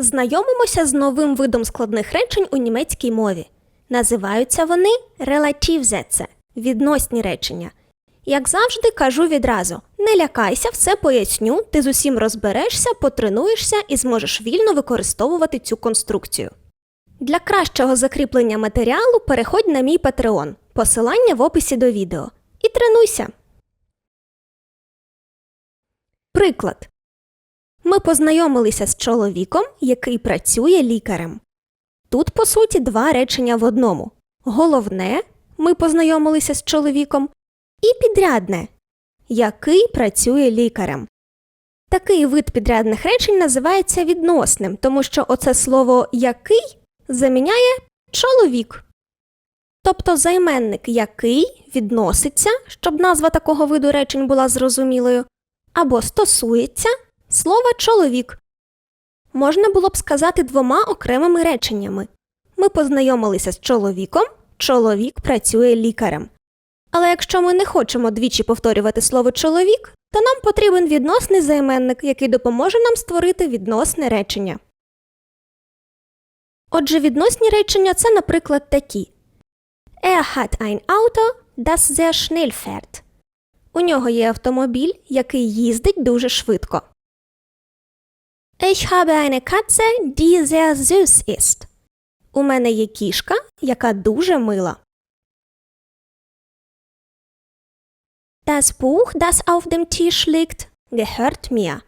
Знайомимося з новим видом складних речень у німецькій мові. Називаються вони Relativsätze – відносні речення. Як завжди, кажу відразу: не лякайся, все поясню, ти з усім розберешся, потренуєшся і зможеш вільно використовувати цю конструкцію. Для кращого закріплення матеріалу переходь на мій Patreon. Посилання в описі до відео. І тренуйся. Приклад. Ми познайомилися з чоловіком, який працює лікарем. Тут, по суті, два речення в одному. Головне ми познайомилися з чоловіком, і підрядне, який працює лікарем. Такий вид підрядних речень називається відносним, тому що оце слово який заміняє чоловік. Тобто займенник який відноситься, щоб назва такого виду речень була зрозумілою, або стосується слова чоловік. Можна було б сказати двома окремими реченнями. Ми познайомилися з чоловіком, чоловік працює лікарем. Але якщо ми не хочемо двічі повторювати слово чоловік, то нам потрібен відносний займенник, який допоможе нам створити відносне речення. Отже, відносні речення це, наприклад, такі: Er hat ein Auto, das sehr schnell fährt. У нього є автомобіль, який їздить дуже швидко. Ich habe eine Katze, die sehr süß ist. У мене є кішка, яка дуже мила. Das Buch, das auf dem Tisch liegt, gehört mir.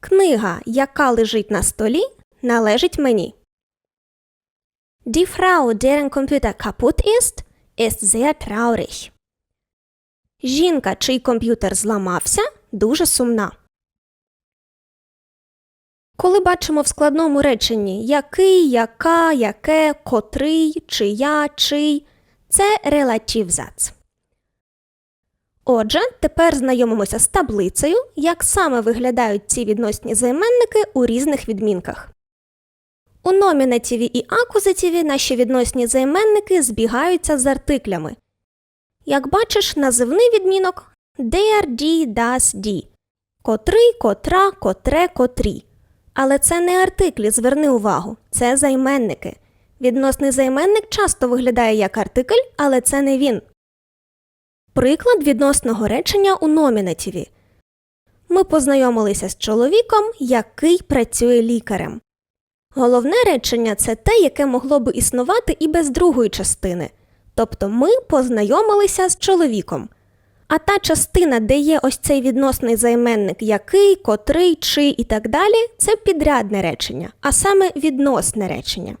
Книга, яка лежить на столі, належить мені. Die Frau, deren Computer kaputt ist, ist sehr traurig. Жінка, чий комп'ютер зламався, дуже сумна. Коли бачимо в складному реченні який, яка, яке, котрий, чия, чий це релативзац. Отже, тепер знайомимося з таблицею, як саме виглядають ці відносні займенники у різних відмінках. У номінативі і акузативі наші відносні займенники збігаються з артиклями. Як бачиш, називний відмінок der, das, die. Котрий, котра, котре, котрі. Але це не артиклі, зверни увагу, це займенники. Відносний займенник часто виглядає як артикль, але це не він. Приклад відносного речення у номінативі. Ми познайомилися з чоловіком, який працює лікарем. Головне речення це те, яке могло би існувати і без другої частини. Тобто ми познайомилися з чоловіком. А та частина, де є ось цей відносний займенник який, котрий, чи і так далі, це підрядне речення, а саме відносне речення.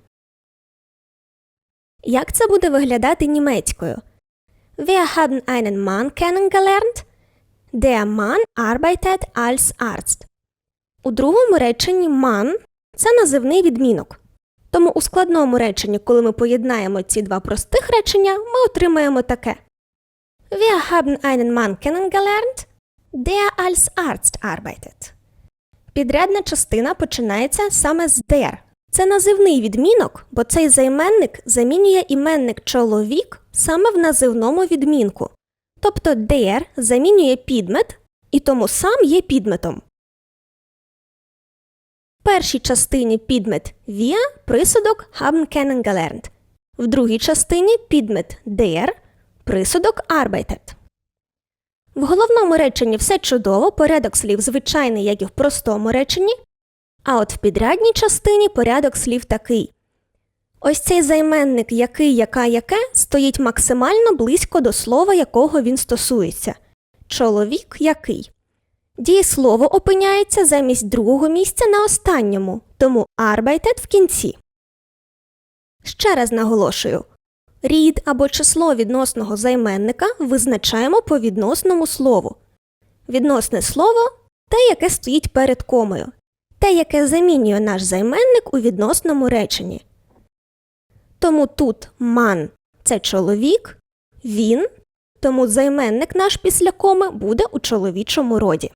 Як це буде виглядати німецькою? Wir haben einen Mann kennengelernt. Der Mann arbeitet als Arzt. У другому реченні Mann – це називний відмінок. Тому у складному реченні, коли ми поєднаємо ці два простих речення, ми отримаємо таке. Wir haben einen Mann kennengelernt, der als Arzt arbeitet. Підрядна частина починається саме з der. Це називний відмінок, бо цей займенник замінює іменник чоловік саме в називному відмінку. Тобто der замінює підмет і тому сам є підметом. В першій частині підмет wir присудок haben kennengelernt. В другій частині підмет der присудок arbeitet. В головному реченні все чудово, порядок слів звичайний, як і в простому реченні, а от в підрядній частині порядок слів такий. Ось цей займенник який, яка, яке стоїть максимально близько до слова, якого він стосується. Чоловік який. Дієслово опиняється замість другого місця на останньому, тому arbeitet в кінці. Ще раз наголошую. Рід або число відносного займенника визначаємо по відносному слову. Відносне слово те, яке стоїть перед комою, те, яке замінює наш займенник у відносному реченні. Тому тут ман це чоловік, він, тому займенник наш після коми буде у чоловічому роді.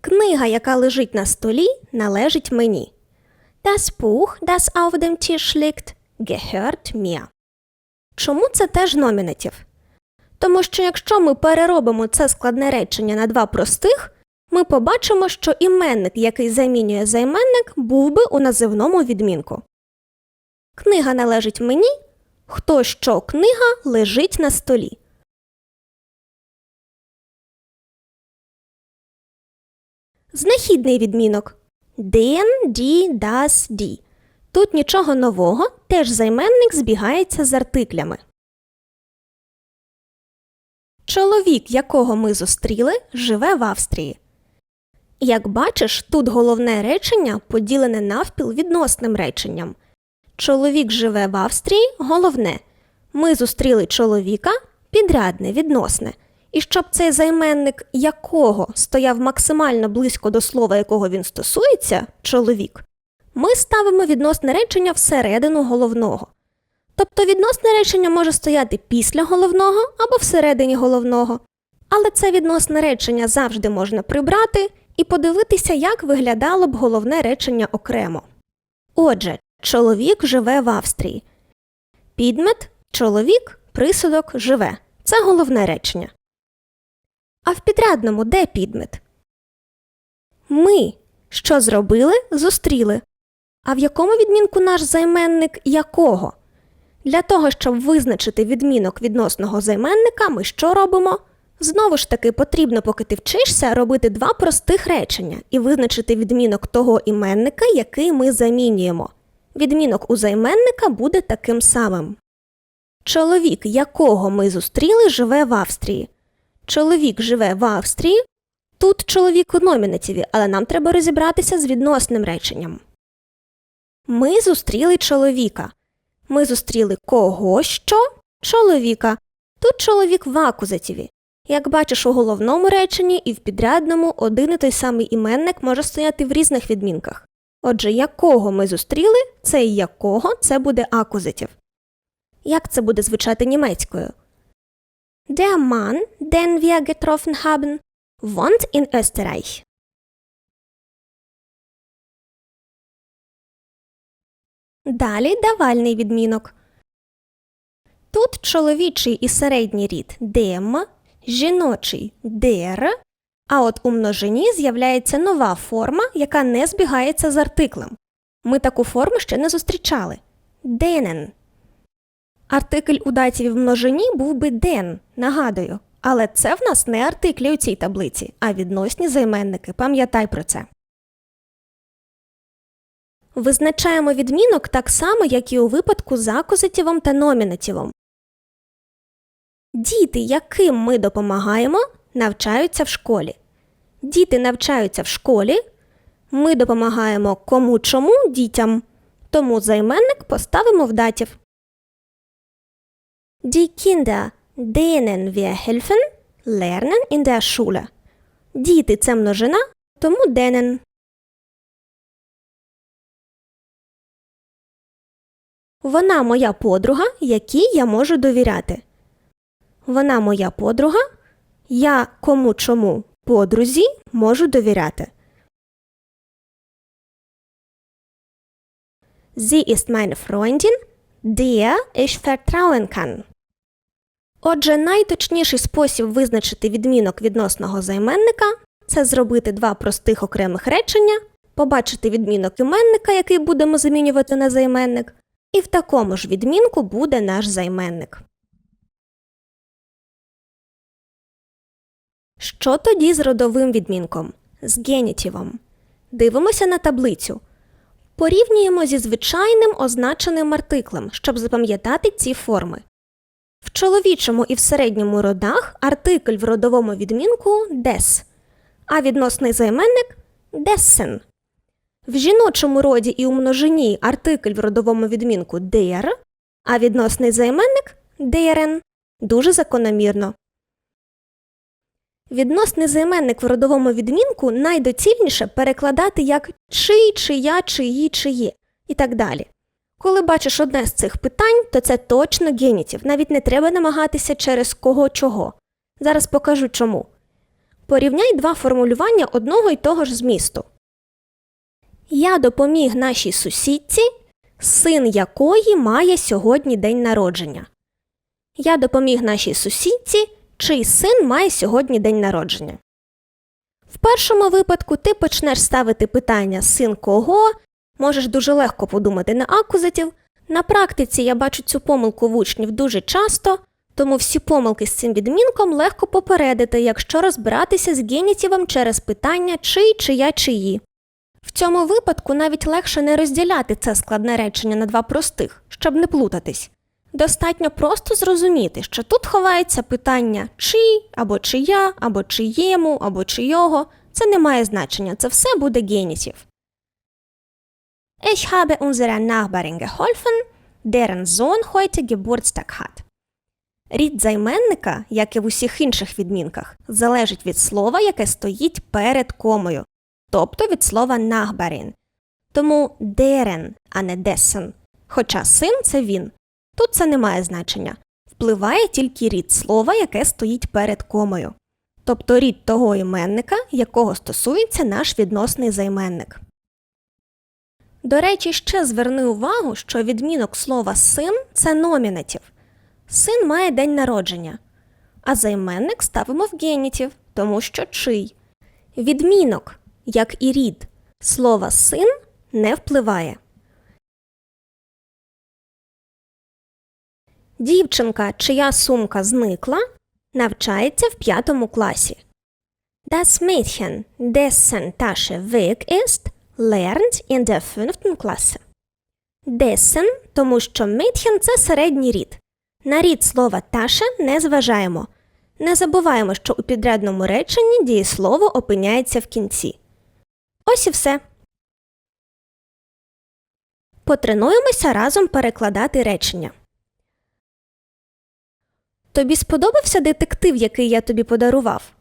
Книга, яка лежить на столі, належить мені. Das Buch, das auf dem Tisch liegt, gehört mir. Чому це теж номінатив? Тому що якщо ми переробимо це складне речення на два простих, ми побачимо, що іменник, який замінює займенник, був би у називному відмінку. Книга належить мені, хто що книга лежить на столі. Знахідний відмінок den, die, das, die. Тут нічого нового, теж займенник збігається з артиклями. Чоловік, якого ми зустріли, живе в Австрії. Як бачиш, тут головне речення поділене навпіл відносним реченням. Чоловік живе в Австрії головне. Ми зустріли чоловіка підрядне, відносне. І щоб цей займенник якого стояв максимально близько до слова, якого він стосується, чоловік, ми ставимо відносне речення всередину головного. Тобто відносне речення може стояти після головного або всередині головного. Але це відносне речення завжди можна прибрати і подивитися, як виглядало б головне речення окремо. Отже, чоловік живе в Австрії. Підмет чоловік, присудок живе. Це головне речення. А в підрядному де підмет? Ми що зробили, зустріли. А в якому відмінку наш займенник якого? Для того, щоб визначити відмінок відносного займенника, ми що робимо? Знову ж таки, потрібно, поки ти вчишся, робити два простих речення і визначити відмінок того іменника, який ми замінюємо. Відмінок у займенника буде таким самим. Чоловік, якого ми зустріли, живе в Австрії. Чоловік живе в Австрії. Тут чоловік у номінативі, але нам треба розібратися з відносним реченням. Ми зустріли чоловіка. Ми зустріли кого що? Чоловіка. Тут чоловік в акузативі. Як бачиш у головному реченні і в підрядному один і той самий іменник може стояти в різних відмінках. Отже, якого ми зустріли, цей якого це буде акузатив. Як це буде звучати німецькою? Der Mann, den wir getroffen haben, wohnt in Österreich. Далі давальний відмінок. Тут чоловічий і середній рід dem, жіночий der, а от у множині з'являється нова форма, яка не збігається з артиклем. Ми таку форму ще не зустрічали. Denen. Артикль у датіві в множині був би den, нагадую. Але це в нас не артиклі у цій таблиці, а відносні займенники. Пам'ятай про це. Визначаємо відмінок так само, як і у випадку з акузативом та номінативом. Діти, яким ми допомагаємо, навчаються в школі. Діти навчаються в школі. Ми допомагаємо кому чому дітям. Тому займенник поставимо в датів. Die Kinder, denen wir helfen, lernen in der Schule. Діти це множина, тому denen. Вона моя подруга, якій я можу довіряти. Вона моя подруга. Я кому чому подрузі можу довіряти. Sie ist meine Freundin, der ich vertrauen kann. Отже, найточніший спосіб визначити відмінок відносного займенника це зробити два простих окремих речення, побачити відмінок іменника, який будемо замінювати на займенник, і в такому ж відмінку буде наш займенник. Що тоді з родовим відмінком? З генітівом. Дивимося на таблицю. Порівнюємо зі звичайним означеним артиклем, щоб запам'ятати ці форми. В чоловічому і в середньому родах артикль в родовому відмінку des, а відносний займенник dessen. В жіночому роді і у множині артикль в родовому відмінку der, а відносний займенник deren. Дуже закономірно. Відносний займенник в родовому відмінку найдоцільніше перекладати як чий, чия, чиї, чиє і так далі. Коли бачиш одне з цих питань, то це точно генітів, навіть не треба намагатися через кого чого. Зараз покажу чому. Порівняй два формулювання одного й того ж змісту. Я допоміг нашій сусідці, син якої має сьогодні день народження. Я допоміг нашій сусідці, чий син має сьогодні день народження. В першому випадку ти почнеш ставити питання син кого, можеш дуже легко подумати на акузатів. На практиці я бачу цю помилку в учнів дуже часто, тому всі помилки з цим відмінком легко попередити, якщо розбиратися з генітівом через питання чий, чия, чиї. В цьому випадку навіть легше не розділяти це складне речення на два простих, щоб не плутатись. Достатньо просто зрозуміти, що тут ховається питання чий, або чия, або чиєму, або чийого. Це не має значення, це все буде генітів. Ich habe unserer Nachbarin geholfen, deren Sohn heute Geburtstag hat. Рід займенника, як і в усіх інших відмінках, залежить від слова, яке стоїть перед комою, тобто від слова Nachbarin. Тому deren, а не dessen. Хоча син це він. Тут це не має значення. Впливає тільки рід слова, яке стоїть перед комою. Тобто рід того іменника, якого стосується наш відносний займенник. До речі, ще зверни увагу, що відмінок слова син це номінатив. Син має день народження, а займенник ставимо в генітів, тому що чий. Відмінок, як і рід, слова син не впливає. Дівчинка, чия сумка зникла, навчається в п'ятому класі. Das Mädchen, dessen Tasche weg ist, lernt in der fünften Klasse. Dessen, тому що Mädchen – це середній рід. На рід слова Tasche не зважаємо. Не забуваємо, що у підрядному реченні дієслово опиняється в кінці. Ось і все. Потренуємося разом перекладати речення. Тобі сподобався детектив, який я тобі подарував?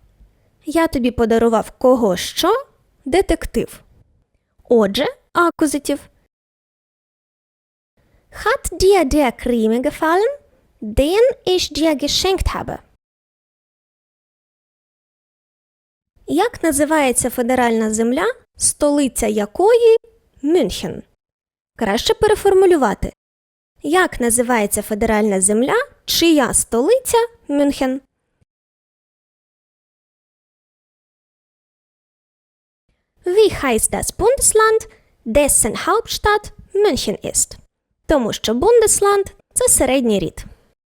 Я тобі подарував кого що? Детектив. Отже, акузитив. Hat dir der Krimi gefallen, den ich dir geschenkt habe? Як називається федеральна земля, столиця якої Мюнхен? Краще переформулювати. Як називається федеральна земля, чия столиця Мюнхен? Wie heißt das Bundesland, dessen Hauptstadt München ist? Тому що Бундесланд це середній рід.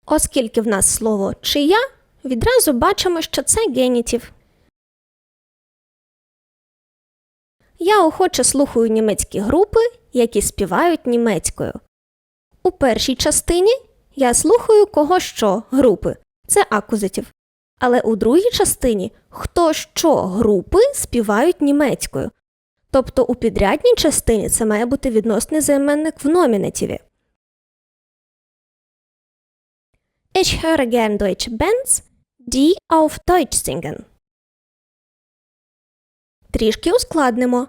Оскільки в нас слово чия, відразу бачимо, що це генітів. Я охоче слухаю німецькі групи, які співають німецькою. У першій частині я слухаю кого що групи. Це акузитів. Але у другій частині хто що групи співають німецькою. Тобто у підрядній частині це має бути відносний займенник в номінативі. Ich höre gern deutsche Bands, die auf Deutsch singen. Трішки ускладнимо.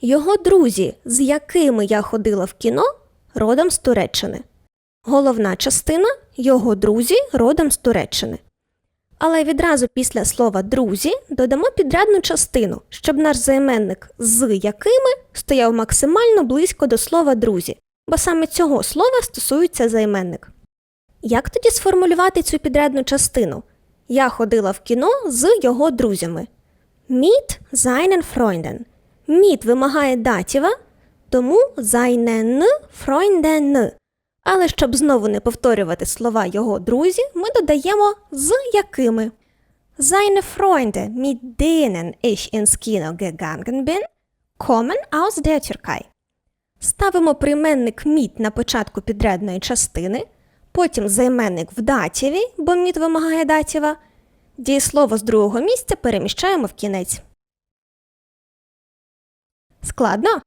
Його друзі, з якими я ходила в кіно, родом з Туреччини. Головна частина його друзі родом з Туреччини. Але відразу після слова друзі додамо підрядну частину, щоб наш займенник з якими стояв максимально близько до слова друзі, бо саме цього слова стосується займенник. Як тоді сформулювати цю підрядну частину? Я ходила в кіно з його друзями. Mit seinen Freunden. Mit вимагає датіва, тому seinen Freunden. Але щоб знову не повторювати слова його друзі, ми додаємо з якими. Seine Freunde, mit denen ich ins Kino gegangen bin, kommen aus der Türkei. Ставимо прийменник міт на початку підрядної частини, потім займенник в датіві, бо міт вимагає датіва. Дієслово з другого місця переміщаємо в кінець. Складно?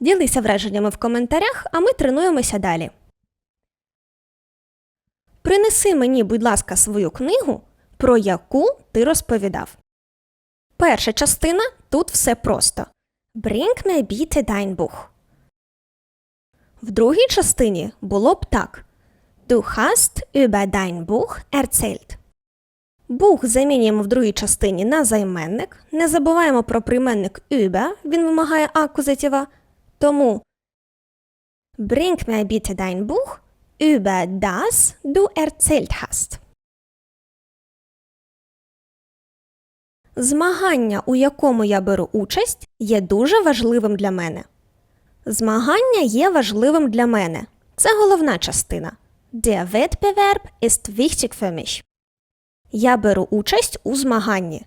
Ділися враженнями в коментарях, а ми тренуємося далі. Принеси мені, будь ласка, свою книгу, про яку ти розповідав. Перша частина тут все просто. Bring me bitte dein Buch. В другій частині було б так. Du hast über dein Buch erzählt. Бух замінюємо в другій частині на займенник. Не забуваємо про прийменник über, він вимагає акузатива. Тому Bring mir bitte dein Buch über das du erzählt hast. Змагання, у якому я беру участь, є дуже важливим для мене. Змагання є важливим для мене. Це головна частина. Der Wettbewerb ist wichtig für mich. Я беру участь у змаганні.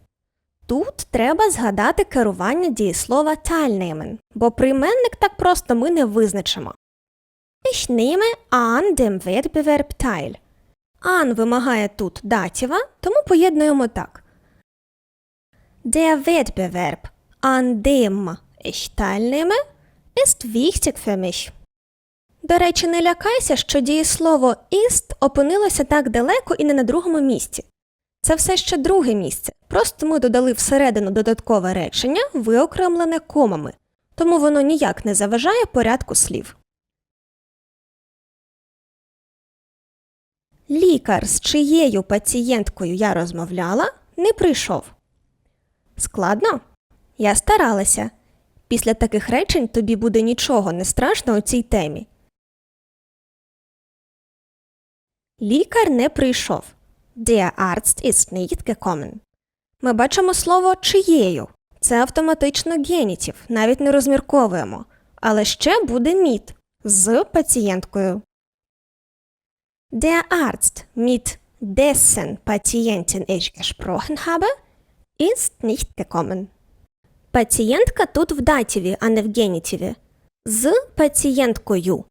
Тут треба згадати керування дієслова teilnehmen, бо прийменник так просто ми не визначимо. Ich nehme an dem Wettbewerb teil. An вимагає тут датіва, тому поєднуємо так. Der Wettbewerb, an dem ich teilnehme, ist wichtig für mich. До речі, не лякайся, що дієслово ist опинилося так далеко і не на другому місці. Це все ще друге місце. Просто ми додали всередину додаткове речення, виокремлене комами, тому воно ніяк не заважає порядку слів. Лікар, з чиєю пацієнткою я розмовляла, не прийшов. Складно? Я старалася. Після таких речень тобі буде нічого не страшно у цій темі. Лікар не прийшов. Der Arzt ist nicht gekommen. Ми бачимо слово чиєю. Це автоматично генітів, навіть не розмірковуємо. Але ще буде міт з пацієнткою. Der Arzt, mit dessen Patientin ich gesprochen habe, ist nicht gekommen. Пацієнтка тут в датіві, а не в генітіві. З пацієнткою.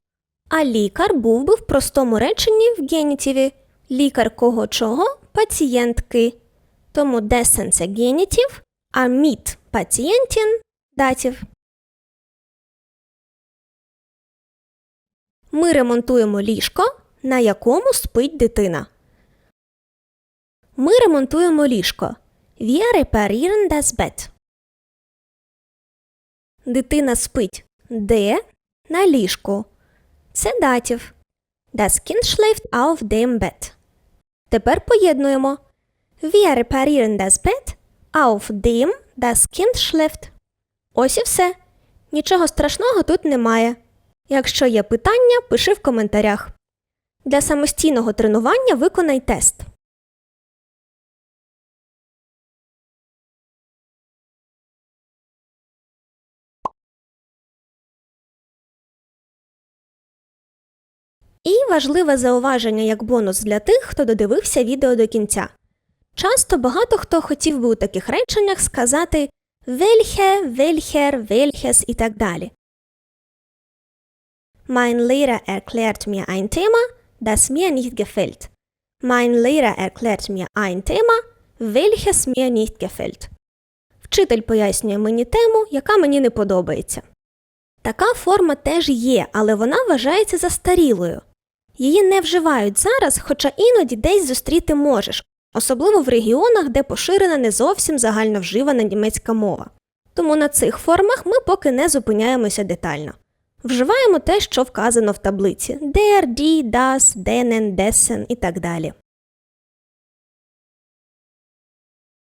А лікар був би в простому реченні в генітіві. Лікар кого чого? Пацієнтки. Тому dessen – це генітів, а mit пацієнтін – датів. Ми ремонтуємо ліжко, на якому спить дитина. Ми ремонтуємо ліжко. Wir reparieren das Bett. Дитина спить. Де? На ліжку. Це датів. Das Kind schläft auf dem Bett. Тепер поєднуємо. Wir reparieren das Bett, auf dem das Kind schläft. Ось і все. Нічого страшного тут немає. Якщо є питання, пиши в коментарях. Для самостійного тренування виконай тест. І важливе зауваження як бонус для тих, хто додивився відео до кінця. Часто багато хто хотів би у таких реченнях сказати welche, welcher, welches і так далі. Mein Lehrer erklärt mir ein Thema, das mir nicht gefällt. Mein Lehrer erklärt mir ein Thema, welches mir nicht gefällt. Вчитель пояснює мені тему, яка мені не подобається. Така форма теж є, але вона вважається застарілою. Її не вживають зараз, хоча іноді десь зустріти можеш, особливо в регіонах, де поширена не зовсім загальновживана німецька мова. Тому на цих формах ми поки не зупиняємося детально. Вживаємо те, що вказано в таблиці der, die, das, denen, dessen і так далі.